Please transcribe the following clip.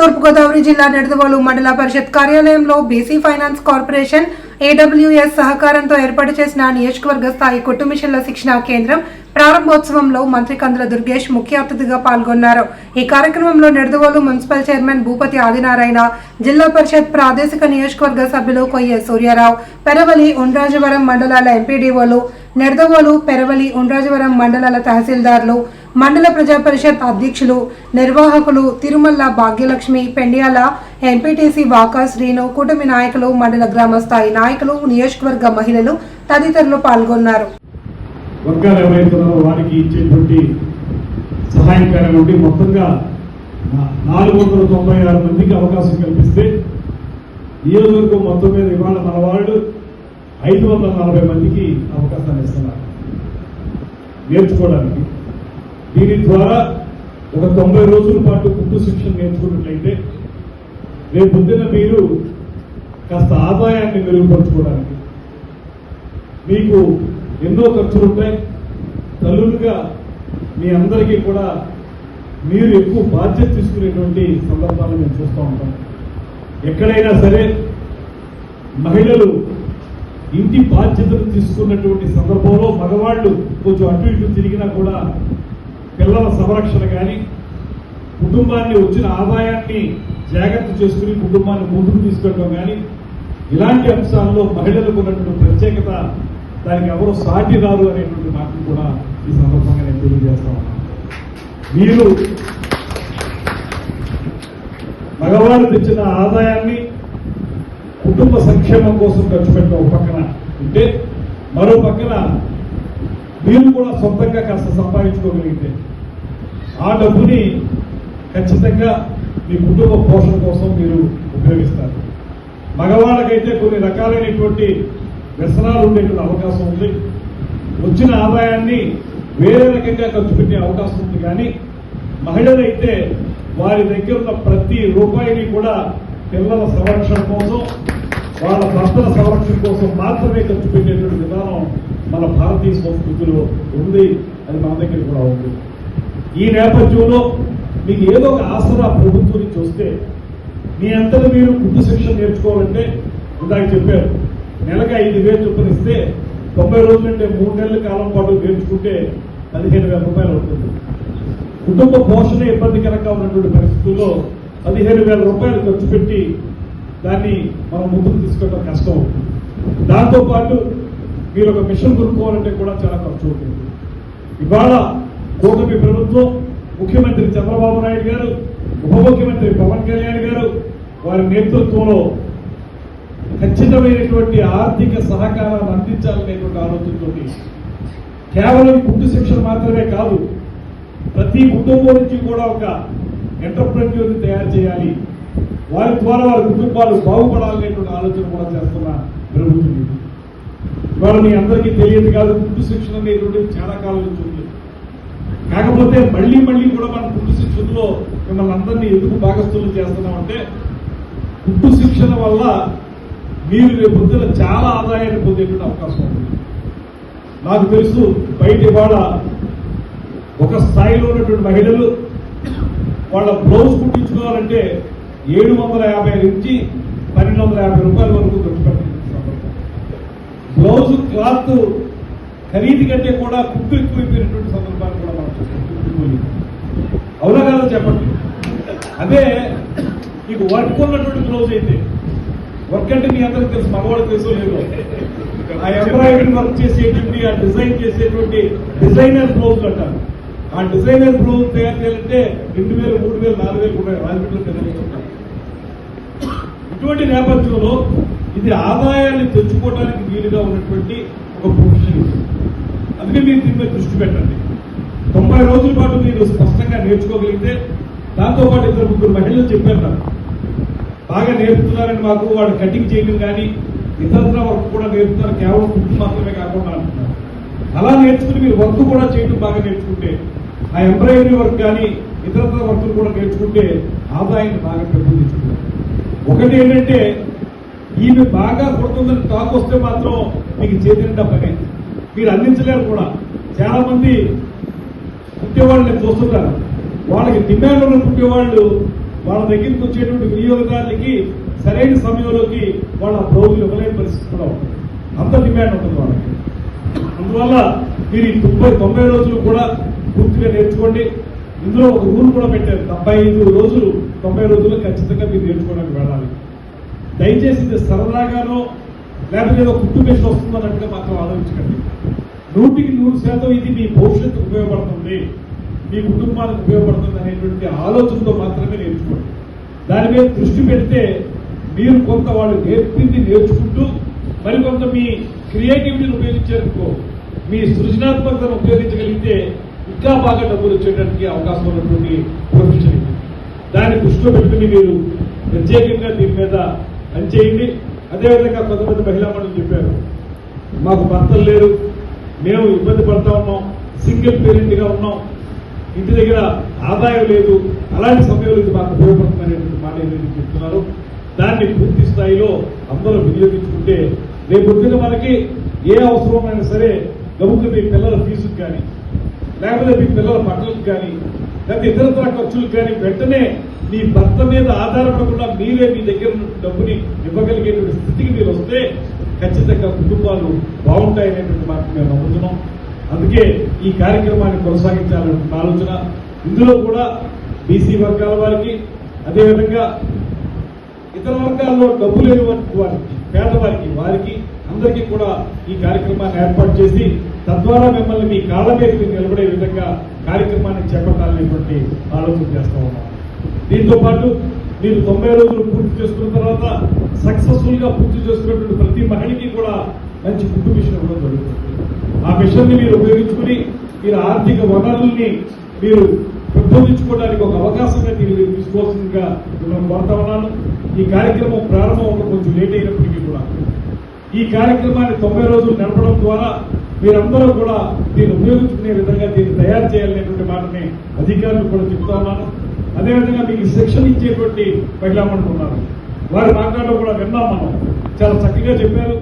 తూర్పుగోదావరి జిల్లా నిడదవోలు మండల పరిషత్ కార్యాలయంలో బీసీ ఫైనాన్స్ కార్పొరేషన్ ఏడబ్ల్యూఎస్ సహకారంతో ఏర్పాటు చేసిన నియోజకవర్గ స్థాయి కుట్టు మిషన్ల శిక్షణా కేంద్రం ప్రారంభోత్సవంలో మంత్రి కందుల దుర్గేష్ ముఖ్య అతిథిగా పాల్గొన్నారు. ఈ కార్యక్రమంలో నిడదవోలు మున్సిపల్ చైర్మన్ భూపతి ఆదినారాయణ జిల్లా పరిషత్ ప్రాదేశిక నియోజకవర్గ సభ్యులు కొయ్య సూర్యారావు పెరవలి ఉండ్రాజవరం మండలాల ఎంపీడీఓలు నిడదవోలు పెరవలి ఉండ్రాజవరం మండలాల తహసీల్దార్లు మండల ప్రజా పరిషత్ అధ్యక్షులు నిర్వాహకులు తిరుమల భాగ్యలక్ష్మి పెండియాల ఎంపీటీసీ వాకా శ్రీను కూటమి నాయకులు మండల గ్రామ స్థాయి నాయకులు నియోజకవర్గ మహిళలు తదితరులు పాల్గొన్నారు. వారికి ఇచ్చేటువంటి సహాయం కానివ్వండి మొత్తంగా నాలుగు వందల తొంభై ఆరు మందికి అవకాశం కల్పిస్తే నియోజకవర్గం మొత్తం మీద ఇవాళ మన వాళ్ళు ఐదు వందల నలభై మందికి అవకాశాన్ని ఇస్తున్నారు. నేర్చుకోవడానికి. దీని ద్వారా ఒక తొంభై రోజుల పాటు కుట్టు శిక్షణ నేర్చుకున్నట్లయితే రేపు పొద్దున మీరు కాస్త ఆదాయాన్ని మెరుగుపరచుకోవడానికి మీకు ఎన్నో ఖర్చులు ఉంటాయి. తల్లులుగా మీ అందరికీ కూడా మీరు ఎక్కువ బాధ్యత తీసుకునేటువంటి సందర్భాలు మేము చూస్తూ ఉంటాం. ఎక్కడైనా సరే మహిళలు ఇంటి బాధ్యతలు తీసుకున్నటువంటి సందర్భంలో మగవాళ్ళు కొంచెం అటు ఇటు తిరిగినా కూడా పిల్లల సంరక్షణ కానీ కుటుంబాన్ని వచ్చిన ఆదాయాన్ని జాగ్రత్త చేసుకుని కుటుంబాన్ని ముందుకు తీసుకెళ్ళడం కానీ ఇలాంటి అంశాల్లో మహిళలకు ఉన్నటువంటి ప్రత్యేకత దానికి ఎవరు సాటి రారు అనేటువంటి మాటను కూడా ఈ సందర్భంగా నేను తెలియజేస్తా ఉన్నాను. మీరు మగవారు తెచ్చిన ఆదాయాన్ని కుటుంబ సంక్షేమం కోసం ఖర్చు పెట్టడం ఒక పక్కన. ఉంటే మరో పక్కన మీరు కూడా సొంతంగా కాస్త సంపాదించుకోగలిగితే ఆ డబ్బుని ఖచ్చితంగా మీ కుటుంబ పోషణ కోసం మీరు ఉపయోగిస్తారు. మగవాళ్ళకైతే కొన్ని రకాలైనటువంటి వ్యసనాలు ఉండేటువంటి అవకాశం ఉంది. వచ్చిన ఆదాయాన్ని వేరే రకంగా ఖర్చు పెట్టే అవకాశం ఉంది. కానీ మహిళలైతే వారి దగ్గర ఉన్న ప్రతి రూపాయిని కూడా పిల్లల సంరక్షణ కోసం వాళ్ళ భర్తల సంరక్షణ కోసం మాత్రమే ఖర్చు పెట్టే మన భారతీయ సంస్కృతిలో ఉంది అది మన దగ్గర కూడా ఉంది. ఈ నేపథ్యంలో మీకు ఏదో ఒక ఆసరా ప్రభుత్వం నుంచి వస్తే మీ అంతటా మీరు కుట్టు శిక్షణ నేర్చుకోవాలంటే ఇందాక చెప్పారు నెలకు ఐదు వేలు చొప్పున ఇస్తే తొంభై రోజులు అంటే మూడు నెలల కాలం పాటు నేర్చుకుంటే పదిహేను వేల రూపాయలు అవుతుంది. కుటుంబ పోషణ ఇబ్బందికరంగా ఉన్నటువంటి పరిస్థితుల్లో పదిహేను వేల రూపాయలు ఖర్చు పెట్టి దాన్ని మనం ముందుకు తీసుకెళ్ళడం కష్టం అవుతుంది. దాంతోపాటు మీరు ఒక మిషన్ కొనుక్కోవాలంటే కూడా చాలా ఖర్చు అవుతుంది ఇవాళ కూటమి ప్రభుత్వం ముఖ్యమంత్రి చంద్రబాబు నాయుడు గారు ఉప ముఖ్యమంత్రి పవన్ కళ్యాణ్ గారు వారి నేతృత్వంలో ఖచ్చితమైనటువంటి ఆర్థిక సహకారాన్ని అందించాలనేటువంటి ఆలోచనతోటి కేవలం కుట్టు శిక్షణ మాత్రమే కాదు ప్రతి కుటుంబం నుంచి కూడా ఒక ఎంటర్ప్రెన్యూర్ని తయారు చేయాలి. వారి ద్వారా వారి కుటుంబాలు బాగుపడాలనేటువంటి ఆలోచన కూడా చేస్తున్న ప్రభుత్వం ఇవాళ మీ అందరికీ తెలియదు కాదు కుట్టు శిక్షణ అనేటువంటిది చాలా కాలం నుంచి ఉంది. కాకపోతే మళ్ళీ మళ్ళీ కూడా మన కుట్టు శిక్షణలో మిమ్మల్ని అందరినీ ఎందుకు భాగస్థులు చేస్తున్నామంటే కుట్టు శిక్షణ వల్ల మీరు రేపు చాలా ఆదాయాన్ని పొందేటువంటి అవకాశం ఉంది. నాకు తెలుసు బయట ఇవాళ ఒక స్థాయిలో ఉన్నటువంటి మహిళలు వాళ్ళ బ్లౌజ్ కుట్టించుకోవాలంటే ఏడు వందల యాభై నుంచి పన్నెండు వందల యాభై రూపాయల వరకు ఖర్చు బ్లౌజ్ క్లాత్ ఖరీదు కంటే కూడా కుట్టు ఎక్కువైపోయినటువంటి సందర్భాన్ని కూడా మనం చూస్తాం. అవునా కాదో చెప్పండి? అదే మీకు వర్క్ ఉన్నటువంటి బ్లౌజ్ అయితే వర్క్ అంటే మీ అందరికి తెలుసు మగవాళ్ళకి తెలుసు లేదు. ఆ ఎంబ్రాయిడరీ వర్క్ చేసేటువంటి ఆ డిజైన్ చేసేటువంటి డిజైనర్ బ్లౌజ్ అంటారు. ఆ డిజైనర్ బ్లౌజ్ తయారు చేయాలంటే రెండు వేలు మూడు వేలు నాలుగు వేలు కూడా రాజమండ్రిలో ఇటువంటి నేపథ్యంలో ఇది ఆదాయాన్ని తెచ్చుకోవడానికి వీలుగా ఉన్నటువంటి ఒక ప్రొఫెషన్ అందుకే మీరు దీని మీద దృష్టి పెట్టండి. తొంభై రోజుల పాటు మీరు స్పష్టంగా నేర్చుకోగలిగితే దాంతోపాటు ఇద్దరు ముగ్గురు మహిళలు చెప్పారు నాకు. బాగా నేర్పుతున్నారని మాకు వాడు కటింగ్ చేయడం కానీ ఇతరత్ర వర్క్ కూడా నేర్పుతారు కేవలం కుట్టు మాత్రమే కాకుండా అంటున్నారు. అలా నేర్చుకుని మీరు వర్క్ కూడా చేయడం బాగా నేర్చుకుంటే ఆ ఎంబ్రాయిడరీ వర్క్ కానీ ఇతరత్ర వర్క్లు కూడా నేర్చుకుంటే ఆదాయాన్ని బాగా పెంపొందించుకుంటారు. ఒకటి ఏంటంటే ఈమె బాగా కొడుతుందని టాక్ వస్తే మాత్రం మీకు చేతినిండా పనే మీరు అందించలేరు కూడా. చాలా మంది కుట్టేవాళ్ళు నేను చూస్తుంటాను. వాళ్ళకి డిమాండ్ ఉన్న పుట్టేవాళ్ళు వాళ్ళ దగ్గరికి వచ్చేటువంటి వినియోగదారులకి సరైన సమయంలోకి వాళ్ళ బ్లౌజులు ఇవ్వలేని పరిస్థితి కూడా ఉంటుంది అంత డిమాండ్ ఉంటుంది వాళ్ళకి. అందువల్ల మీరు ఈ తొంభై తొంభై రోజులు కూడా పూర్తిగా నేర్చుకోండి. ఇందులో ఒక రూల్ కూడా పెట్టారు. డెబ్బై ఐదు రోజులు తొంభై రోజులు ఖచ్చితంగా మీరు నేర్చుకోవడానికి వెళ్ళాలి. దయచేసి ఇది సరదాగానో లేకపోతే ఏదో కుటుంబేషన్ వస్తుందన్నట్టుగా మాత్రం ఆలోచించకండి. నూటికి నూరు శాతం ఇది మీ భవిష్యత్తు ఉపయోగపడుతుంది. మీ కుటుంబానికి ఉపయోగపడుతుంది అనేటువంటి ఆలోచనతో మాత్రమే నేర్చుకోండి. దాని మీద దృష్టి పెడితే మీరు కొంత వాళ్ళు నేర్పింది నేర్చుకుంటూ మరికొంత మీ క్రియేటివిటీని ఉపయోగించారనుకో మీ సృజనాత్మకతను ఉపయోగించగలిగితే ఇంకా బాగా డబ్బులు వచ్చేటానికి అవకాశం ఉన్నటువంటి ప్రొఫెషన్ దాన్ని దృష్టిలో పెట్టుకుని మీరు ప్రత్యేకంగా దీని మీద పనిచేయండి అదేవిధంగా కొంతమంది మహిళా మండలి చెప్పారు మాకు భర్తలు లేరు మేము ఇబ్బంది పడతా ఉన్నాం సింగిల్ పేరెంట్గా ఉన్నాం ఇంటి దగ్గర ఆదాయం లేదు అలాంటి సమయంలో ఇది మాకు ఉపయోగపడుతుంది మాట ఏదైతే చెప్తున్నారు దాన్ని పూర్తి స్థాయిలో అందరూ వినియోగించుకుంటే రేపు వచ్చిన మనకి ఏ అవసరమైనా సరే గబుకు మీ పిల్లల ఫీజుకి కానీ లేకపోతే మీ పిల్లల బట్టలకు కానీ లేకపోతే ఇతరత్ర ఖర్చులకు కానీ వెంటనే మీ భర్త మీద ఆధారపడకుండా మీరే మీ దగ్గర డబ్బుని ఇవ్వగలిగేటువంటి స్థితికి మీరు వస్తే ఖచ్చితంగా కుటుంబాలు బాగుంటాయనేటువంటి మాట మేము నమ్ముతున్నాం. అందుకే ఈ కార్యక్రమాన్ని కొనసాగించాలనే ఆలోచన ఇందులో కూడా బీసీ వర్గాల వారికి అదేవిధంగా ఇతర వర్గాల్లో డబ్బు లేని వారికి వారికి పేదవారికి వారికి అందరికీ కూడా ఈ కార్యక్రమాన్ని ఏర్పాటు చేసి తద్వారా మిమ్మల్ని మీ కాళ్ళ మీద కార్యక్రమాన్ని చేపట్టాలనేటువంటి ఆలోచన చేస్తూ ఉన్నాం. దీంతో పాటు మీరు తొంభై రోజులు పూర్తి చేసుకున్న తర్వాత సక్సెస్ఫుల్గా పూర్తి చేసుకున్నటువంటి ప్రతి మహిళకి కూడా మంచి ఫుడ్ మిషన్ ఇవ్వడం జరుగుతుంది. ఆ మిషన్ని మీరు ఉపయోగించుకుని మీరు ఆర్థిక వనరుల్ని మీరు పెంపొందించుకోవడానికి ఒక అవకాశంగా దీన్ని మీరు తీసుకోవాల్సిందిగా మిమ్మల్ని కోరుతా ఉన్నాను. ఈ కార్యక్రమం ప్రారంభం కొంచెం లేట్ అయినప్పటికీ కూడా. ఈ కార్యక్రమాన్ని తొంభై రోజులు నడపడం ద్వారా మీరందరూ కూడా దీన్ని ఉపయోగించుకునే విధంగా దీన్ని తయారు చేయాలనేటువంటి మాటని అధికారులు కూడా చెప్తా ఉన్నాను అదేవిధంగా మీకు శిక్షణ ఇచ్చేటువంటి మహిళా వారి మాట్లాడడం కూడా విన్నాం మనం. చాలా చక్కగా చెప్పారు.